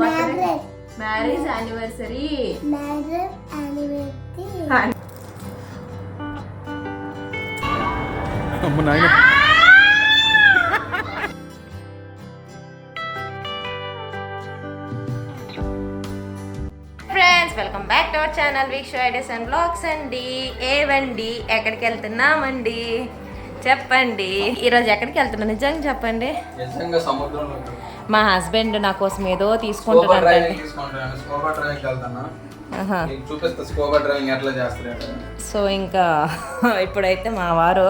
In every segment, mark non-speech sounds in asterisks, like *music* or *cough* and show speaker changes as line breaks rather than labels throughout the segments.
Marriage anniversary
అమ్మ నాయన.
Friends welcome back to our channel week show ideas and blogs అండి ఏవండి ఎక్కడికి వెళ్తున్నామండి? చెప్పండి. ఈరోజు ఎక్కడికి వెళ్తున్నా? నిజంగా చెప్పండి.
నిజంగా సముద్రంలో
మా హస్బెండ్ నా కోసం ఏదో
స్కోబా
తీసుకుంటున్నారండి
డ్రైవింగ్ తీసుకుంటాను స్కోబా డ్రైవింగ్ వెళ్తాను?
ఆహా.
మీకు చూపిస్తా స్కోబా డ్రైవింగ్ ఎట్లా చేస్తారు
సో ఇంకా *laughs* ఇప్పుడైతే మా వారు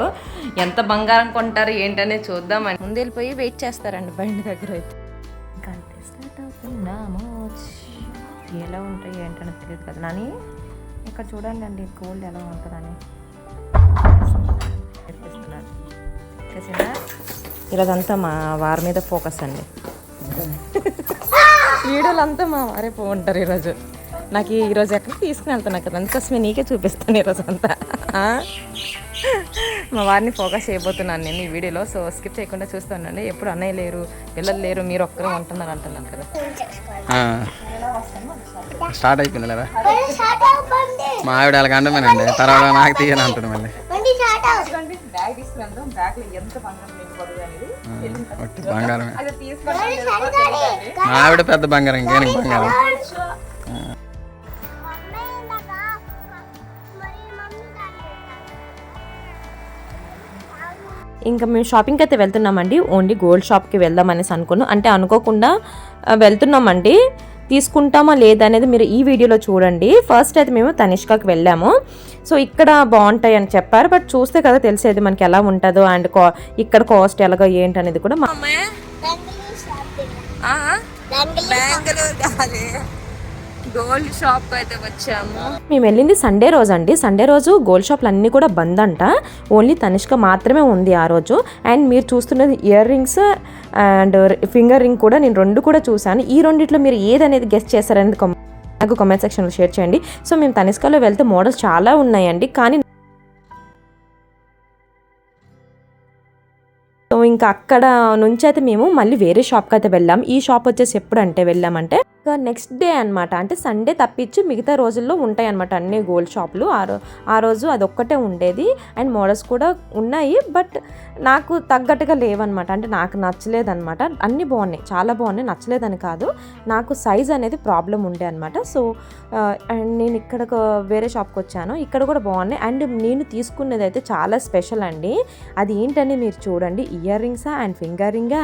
ఎంత బంగారం కొంటారు ఏంటనేది చూద్దామని ముందు వెళ్ళిపోయి వెయిట్ చేస్తారండి బండి దగ్గర అయితే. ఇంకా స్టార్ట్ అవుతున్నాము ఎలా ఉంటాయి ఏంటని తెలియదు కదా నాని. ఇక్కడ చూడండి అండి గోల్డ్ ఎలా ఉంటుందని. చేసిందా ఈరోజంతా మా వారి మీద ఫోకస్ అండి. వీడియోలంతా మా వారే పో ఉంటారు ఈరోజు నాకు ఈ- ఈరోజు ఎక్కడికి తీసుకుని వెళ్తున్నా కదా అందుకోసమే నీకే చూపిస్తాను ఈరోజు అంతా? మా వారిని ఫోకస్ చేయబోతున్నాను నేను ఈ వీడియోలో సో స్కిప్ చేయకుండా చూస్తానండి ఎప్పుడు అన్నయ్య లేరు పిల్లలు లేరు మీరు ఒక్కరే ఉంటున్నారు అంటున్నారు కదా
స్టార్ట్ అయిపోయింది లేదా మా ఆవిడ అలాగ అండమేనండి తర్వాత నాకు తీయని అంటాడు మళ్ళీ ఒట్టి బంగారమే. మా ఆవిడ పెద్ద బంగారం ఇంకేనికి బంగారం?
ఇంకా మేము షాపింగ్కి అయితే వెళ్తున్నామండి. ఓన్లీ గోల్డ్ షాప్కి వెళ్దాం అనేసి అనుకున్నాం. అంటే అనుకోకుండా వెళ్తున్నామండి. తీసుకుంటామా లేదా అనేది మీరు ఈ వీడియోలో చూడండి. ఫస్ట్ అయితే మేము తనిష్కాకి వెళ్ళాము. సో ఇక్కడ బాగుంటాయి అని చెప్పారు. బట్ చూస్తే కదా తెలిసేది మనకి ఎలా ఉంటుందో అండ్ కా ఇక్కడ కాస్ట్ ఎలాగో ఏంటి అనేది కూడా మా గోల్డ్ షాప్ అయితే వచ్చాము. మేము వెళ్ళింది సండే రోజు అండి. సండే రోజు గోల్డ్ షాప్లు అన్నీ కూడా బంద్ అంట. ఓన్లీ తనిష్క మాత్రమే ఉంది ఆ రోజు. అండ్ మీరు చూస్తున్నది ear rings and finger ring కూడా నేను రెండు కూడా చూశాను. ఈ రెండిట్లో మీరు ఏదనేది గెస్ట్ చేస్తారనేది నాకు కామెంట్ సెక్షన్లో షేర్ చేయండి. సో మేము తనిష్కలో వెళ్తే మోడల్స్ చాలా ఉన్నాయండి. కానీ ఇంకా అక్కడ నుంచి అయితే మేము మళ్ళీ వేరే షాప్కి అయితే వెళ్ళాం. ఈ షాప్ వచ్చేసి ఎప్పుడు అంటే వెళ్ళామంటే ఇంకా నెక్స్ట్ డే అన్నమాట. అంటే సండే తప్పించి మిగతా రోజుల్లో ఉంటాయి అనమాట అన్ని గోల్డ్ షాపులు ఆ రో ఆ రోజు అదొక్కటే ఉండేది. అండ్ మోడల్స్ కూడా ఉన్నాయి. బట్ నాకు తగ్గట్టుగా లేవన్నమాట. అంటే నాకు నచ్చలేదు అనమాట అన్నీ బాగున్నాయి. చాలా బాగున్నాయి. నచ్చలేదని కాదు. నాకు సైజ్ అనేది ప్రాబ్లం ఉండే అనమాట సో అండ్ నేను ఇక్కడ వేరే షాప్కి వచ్చాను. ఇక్కడ కూడా బాగున్నాయి. అండ్ నేను తీసుకున్నది అయితే చాలా స్పెషల్ అండి. అది ఏంటని మీరు చూడండి. ఇయర్ రింగ్సా అండ్ ఫింగర్ రింగా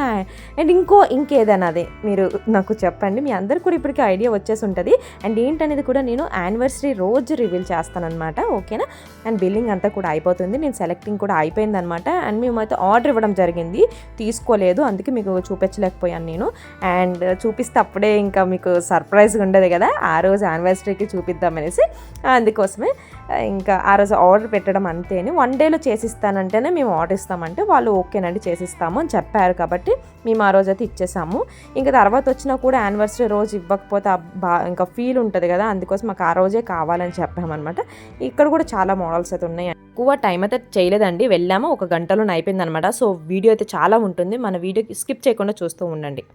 అండ్ ఇంకో ఇంకేదైనా అదే. మీరు నాకు చెప్పండి మీ అందరు కూడా ఇప్పటికీ ఐడియా వచ్చేసి ఉంటుంది. అండ్ ఏంటనేది కూడా నేను యానివర్సరీ రోజు రివీల్ చేస్తానన్నమాట ఓకేనా? అండ్ బిల్లింగ్ అంతా కూడా అయిపోతుంది నేను సెలెక్టింగ్ కూడా అయిపోయింది అనమాట అండ్ మేమైతే ఆర్డర్ ఇవ్వడం జరిగింది తీసుకోలేదు అందుకే మీకు చూపించలేకపోయాను నేను. అండ్ చూపిస్తే అప్పుడే ఇంకా మీకు సర్ప్రైజ్గా ఉండదు కదా ఆ రోజు యానివర్సరీకి చూపిద్దామనేసి అందుకోసమే. ఇంకా ఆ రోజు ఆర్డర్ పెట్టడం అంతేని. వన్ డేలో చేసిస్తానంటేనే మేము ఆర్డర్ ఇస్తామంటే వాళ్ళు ఓకేనండి చేసిస్తాము అని చెప్పారు కాబట్టి మేము ఆ రోజు అయితే ఇచ్చేసాము. ఇంకా తర్వాత వచ్చినా కూడా యానివర్సరీ రోజు ఇవ్వకపోతే ఆ బా ఇంకా ఫీల్ ఉంటుంది కదా అందుకోసం మాకు ఆ రోజే కావాలని చెప్పామన్నమాట. ఇక్కడ కూడా చాలా మోడల్స్ అయితే ఉన్నాయి. ఎక్కువ టైం అయితే చేయలేదండి. వెళ్ళాము ఒక గంటలో అయిపోయింది అనమాట సో వీడియో అయితే చాలా ఉంటుంది. మన వీడియోకి స్కిప్ చేయకుండా చూస్తూ ఉండండి.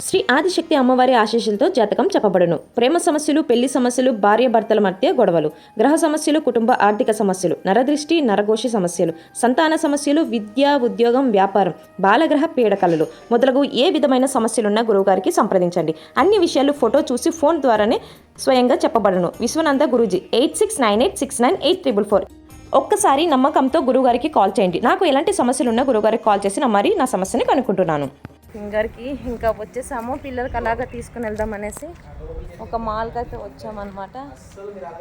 శ్రీ ఆదిశక్తి అమ్మవారి ఆశీస్సులతో జాతకం చెప్పబడును. ప్రేమ సమస్యలు పెళ్ళి సమస్యలు భార్య భర్తల మధ్య గొడవలు గ్రహ సమస్యలు కుటుంబ ఆర్థిక సమస్యలు నరదృష్టి నరఘోషి సమస్యలు సంతాన సమస్యలు విద్య ఉద్యోగం వ్యాపారం బాలగ్రహ పీడకలలు మొదలగు ఏ విధమైన సమస్యలున్నా గురువుగారికి సంప్రదించండి. అన్ని విషయాలు ఫోటో చూసి ఫోన్ ద్వారానే స్వయంగా చెప్పబడును. Vishwananda guruji eight six nine eight six nine eight triple four. ఒక్కసారి నమ్మకంతో గురుగారికి కాల్ చేయండి. నాకు ఎలాంటి సమస్యలు ఉన్నా కాల్ చేసి నా మరి నా సమస్యని కనుక్కుంటున్నాను. ఫింగర్కి ఇంకా వచ్చేసాము. పిల్లలకి అలాగా తీసుకుని వెళ్దాం అనేసి ఒక మాల్కి అయితే వచ్చామన్నమాట.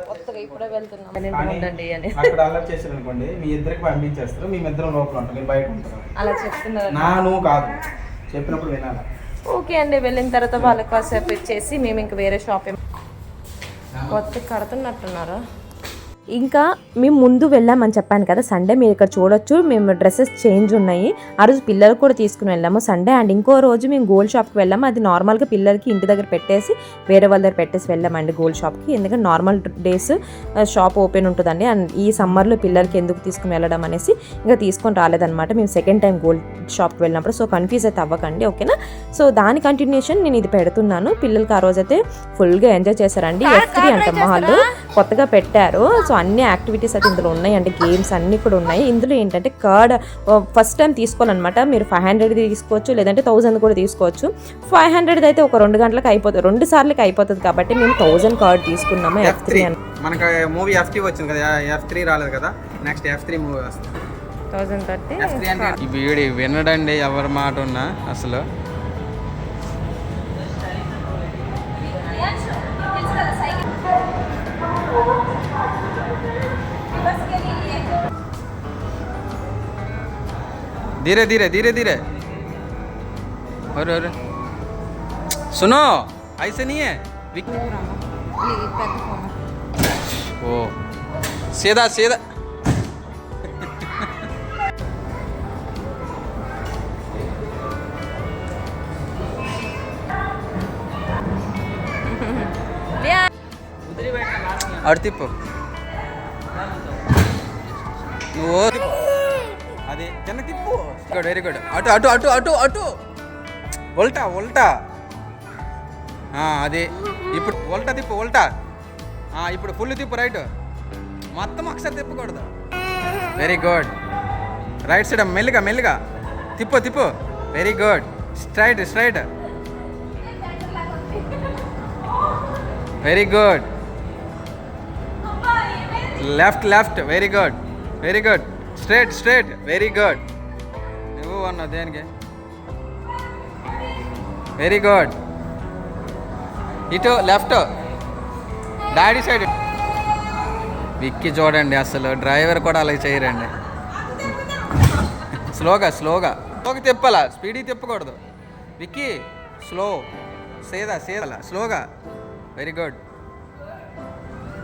కొత్తగా ఇప్పుడే వెళ్తున్నాం. ఉండండి అని.
అక్కడ అలర్ట్ చేశారు అనుకోండి మీ ఇద్దరికి పంపించేస్తారు మీ ఇద్దరం లోపల ఉంటారు మీరు బయట ఉంటారు
అలా చెప్తున్నారు.
నా నువ్వు కాదు. చెప్పినప్పుడు వినాలి?
ఓకే అండి వెళ్ళిన తర్వాత వాళ్ళకి కాసేపు ఇచ్చేసి మేము ఇంక వేరే షాప్ కొత్త కడుతున్నట్టున్నారు? ఇంకా మేము ముందు వెళ్ళామని చెప్పాను కదా సండే మీరు ఇక్కడ చూడొచ్చు. మేము డ్రెస్సెస్ చేంజ్ ఉన్నాయి. ఆ రోజు పిల్లలకు కూడా తీసుకుని వెళ్ళాము సండే అండ్ ఇంకో రోజు మేము గోల్డ్ షాప్కి వెళ్ళాము. అది నార్మల్గా పిల్లలకి ఇంటి దగ్గర పెట్టేసి వేరే వాళ్ళ దగ్గర పెట్టేసి వెళ్ళామండి గోల్డ్ షాప్కి. ఎందుకంటే నార్మల్ డేస్ షాప్ ఓపెన్ ఉంటుందండి. అండ్ ఈ సమ్మర్లో పిల్లలకి ఎందుకు తీసుకుని వెళ్ళడం అనేసి ఇంకా తీసుకొని రాలేదన్నమాట. మేము సెకండ్ టైం గోల్డ్ షాప్కి వెళ్ళినప్పుడు. సో కన్ఫ్యూజ్ అయితే అవ్వకండి ఓకేనా? సో దాని కంటిన్యూషన్ నేను ఇది పెడుతున్నాను. పిల్లలకి ఆ రోజైతే ఫుల్గా ఎంజాయ్ చేశారండి. ఎఫ్ త్రీ అంట మాల్ కొత్తగా పెట్టారు. సో అన్ని యాక్టివిటీస్ అయితే ఇందులో ఉన్నాయి అంటే గేమ్స్ అన్నీ కూడా ఉన్నాయి. ఇందులో ఏంటంటే కార్డ్ ఫస్ట్ టైం తీసుకోవాలన్నమాట. మీరు ఫైవ్ హండ్రెడ్ తీసుకోవచ్చు లేదంటే థౌజండ్ కూడా తీసుకోవచ్చు. ఫైవ్ హండ్రెడ్ అయితే ఒక రెండు గంటలకు అయిపోతుంది. రెండు సార్లకి అయిపోతుంది కాబట్టి మేము థౌజండ్ కార్డ్ తీసుకున్నాము ఎఫ్ త్రీ అని.
మనకి మూవీ ఎఫ్ టీ వచ్చింది కదా. ఎఫ్ త్రీ రాలేదు కదా. నెక్స్ట్ ఎఫ్ త్రీ మూవీ వస్తుంది.
థౌజండ్ థర్టీ
ఎఫ్ త్రీ అంటే ఈ వీడి వినడండి ఎవరి మాట ఉన్నా అసలు. धीरे धीरे धीरे धीरे। और अरे सुनो, ऐसे नहीं है। ओ, सीधा सीधा। अर्तिप वो అదే చిన్న తిప్పు గుడ్ వెరీ గుడ్ అటు అటు అటు అటు అటు. ఉల్టా ఉల్టా అదే అది. ఇప్పుడు ఉల్టా తిప్పు ఉల్టా ఇప్పుడు ఫుల్ తిప్పు రైట్. మొత్తం ఒకసారి తిప్పకూడదు. వెరీ గుడ్ రైట్ సైడ్ మెల్లిగా మెల్లిగా. తిప్పు తిప్పు. Very good straight straight very good left left very good very good straight straight very good నువ్వు అన్నావు దేనికి? వెరీ గుడ్ ఇటు లెఫ్ట్. Daddy side. విక్కి చూడండి అసలు. డ్రైవర్ కూడా అలాగే చేయరండి. స్లోగా స్లోగా. స్లోగా తిప్పాలా? స్పీడీ తిప్పకూడదు. Vicky slow. సేదా సేదా. స్లోగా. వెరీ గుడ్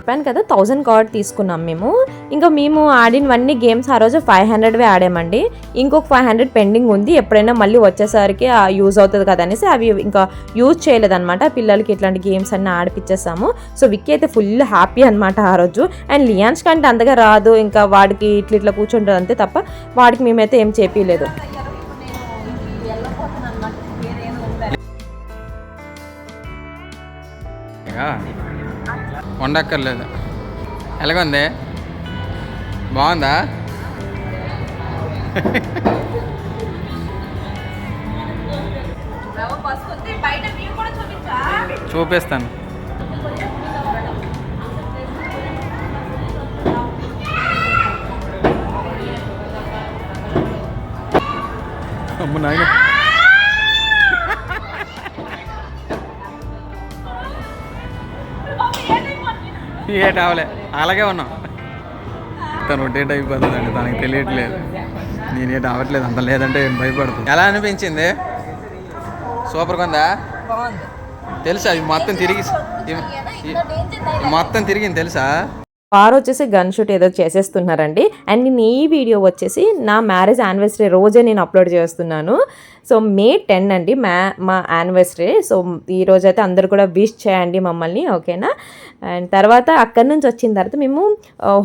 చెప్పాను కదా థౌజండ్ కార్డ్ తీసుకున్నాం మేము. ఇంకా మేము ఆడినవన్నీ గేమ్స్ ఆ రోజు ఫైవ్ హండ్రెడ్వే ఆడామండి. ఇంకొక ఫైవ్ హండ్రెడ్ పెండింగ్ ఉంది. ఎప్పుడైనా మళ్ళీ వచ్చేసరికి యూజ్ అవుతుంది కదా అనేసి అవి ఇంకా యూజ్ చేయలేదన్నమాట. పిల్లలకి ఇట్లాంటి గేమ్స్ అన్నీ ఆడిపించేసాము సో విక్కీ అయితే ఫుల్ హ్యాపీ అనమాట ఆ రోజు. అండ్ లియాన్స్ కంటే అంతగా రాదు. ఇంకా వాడికి ఇట్లా ఇట్లా కూర్చుంటుంది అంతే తప్ప వాడికి మేమైతే ఏం చేపియలేదు.
ఉండక్కర్లేదు వండక్కర్లేదు. ఎలాగుంది? బాగుందా? చూపిస్తాను. అమ్మ నాయన. అలాగే ఉన్నాం. తను రొటేట్ అయిపోతుందండి తనకి తెలియట్లేదు. నేనేట అవ్వట్లేదు అంత లేదంటే భయపడుతుంది ఎలా అనిపించింది? సూపర్గా ఉందా? తెలుసా ఇది మొత్తం తిరిగి మొత్తం తిరిగింది తెలుసా?
వారు వచ్చేసి గన్ షూట్ ఏదో చేసేస్తున్నారండి. అండ్ నేను ఈ వీడియో వచ్చేసి నా మ్యారేజ్ యానివర్సరీ రోజే నేను అప్లోడ్ చేస్తున్నాను. సో మే టెన్ అండి మా మా యానివర్సరీ సో ఈ రోజు అయితే అందరు కూడా విష్ చేయండి మమ్మల్ని ఓకేనా అండ్ తర్వాత అక్కడి నుంచి వచ్చిన తర్వాత మేము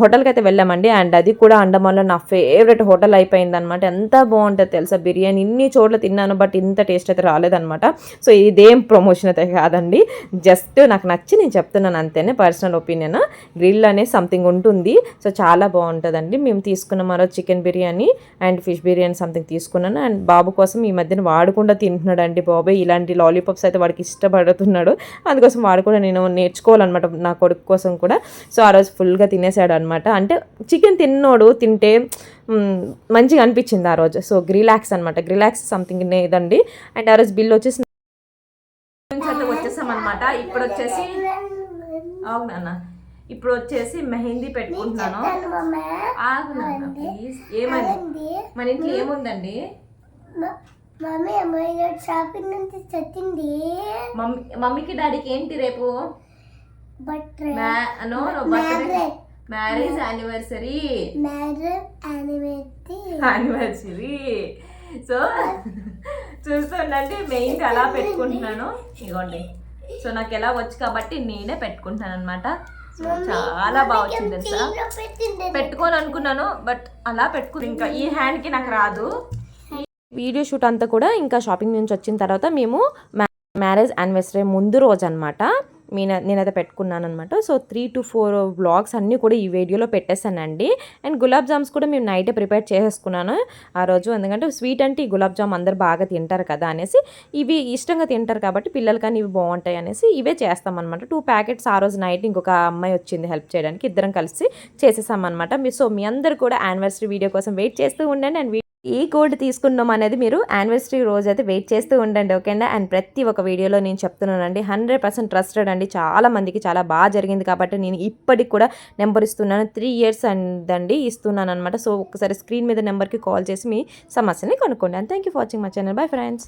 హోటల్కి అయితే వెళ్ళామండి. అండ్ అది కూడా అండమాన్లో నా ఫేవరెట్ హోటల్ అయిపోయింది అనమాట ఎంత బాగుంటుంది తెలుసా? బిర్యానీ ఇన్ని చోట్ల తిన్నాను బట్ ఇంత టేస్ట్ అయితే రాలేదనమాట సో ఇదేం ప్రమోషన్ అయితే కాదండి. జస్ట్ నాకు నచ్చి నేను చెప్తున్నాను అంతేనే? పర్సనల్ ఒపీనియన్ గ్రిల్ అనే సంథింగ్ ఉంటుంది. సో చాలా బాగుంటుందండి. మేము తీసుకున్న మరో chicken biryani and fish biryani something తీసుకున్నాను. అండ్ బాబు కోసం ఈ మధ్యన వాడు కూడా తింటున్నాడు అండి బాబాయ్ ఇలాంటి లాలీపాప్స్ అయితే వాడికి ఇష్టపడుతున్నాడు. అందుకోసం వాడు కూడా నేను నేర్చుకోవాలన్నమాట నా కొడుకు కోసం కూడా. సో ఆ రోజు ఫుల్గా తినేసాడు అనమాట అంటే చికెన్ తిన్నోడు తింటే మంచిగా అనిపించింది ఆ రోజు. సో గ్రిలాక్స్ అనమాట గ్రిలాక్స్ సంథింగ్ ఇదండి అండ్ ఆ రోజు బిల్ వచ్చేసి వచ్చేసాం అనమాట ఇప్పుడు వచ్చేసి అవునా? ఇప్పుడు వచ్చేసి మెహందీ పెట్టుకుంటున్నాను. ఏమైంది మన ఇంట్లో ఏముందండి?
మమ్మీ షాపింగ్ నుంచి
మమ్మీకి డాడీకి ఏంటి రేపు. మ్యారేజ్. యానివర్సరీ.
యానివర్సరీ.
సో చూస్తుండండి మెయిన్ అలా పెట్టుకుంటున్నాను. ఇగోండి. సో నాకు ఎలా వచ్చు కాబట్టి నేనే పెట్టుకుంటాను అనమాట చాలా బాగా వచ్చింది తెలుసా? అనుకున్నాను బట్ అలా పెట్టుకుని ఇంకా ఈ హ్యాండ్కి నాకు రాదు. వీడియో షూట్ అంతా కూడా ఇంకా షాపింగ్ నుంచి వచ్చిన తర్వాత మేము మ్యారేజ్ యానివర్సరీ ముందు రోజు అనమాట నేను నేనైతే పెట్టుకున్నాను అనమాట so three two four blogs అన్నీ కూడా ఈ వీడియోలో పెట్టేశానండి. అండ్ గులాబ్ జామ్స్ కూడా మేము నైటే ప్రిపేర్ చేసేసుకున్నాను ఆ రోజు. ఎందుకంటే స్వీట్ అంటే ఈ గులాబ్ జామ్ అందరు బాగా తింటారు కదా అనేసి ఇవి ఇష్టంగా తింటారు కాబట్టి పిల్లలు కానీ ఇవి బాగుంటాయి అనేసి ఇవే చేస్తామన్నమాట. టూ ప్యాకెట్స్ ఆ రోజు నైట్ ఇంకొక అమ్మాయి వచ్చింది హెల్ప్ చేయడానికి. ఇద్దరం కలిసి చేసేసామన్నమాట. మీ సో మీ అందరు కూడా యానివర్సరీ వీడియో కోసం వెయిట్ చేస్తూ ఉండండి. అండ్ ఈ గోల్డ్ తీసుకున్నాం అనేది మీరు యానివర్సరీ రోజు అయితే వెయిట్ చేస్తూ ఉండండి ఓకేనా? అండ్ ప్రతి ఒక్క వీడియోలో నేను చెప్తున్నానండి హండ్రెడ్ పర్సెంట్ ట్రస్టెడ్ అండి. చాలా మందికి చాలా బాగా జరిగింది కాబట్టి నేను ఇప్పటికి కూడా నెంబర్ ఇస్తున్నాను త్రీ ఇయర్స్ అండి ఇస్తున్నాను అనమాట సో ఒకసారి స్క్రీన్ మీద నెంబర్కి కాల్ చేసి మీ సమస్యని కనుక్కోండి. And thank you for watching my channel bye friends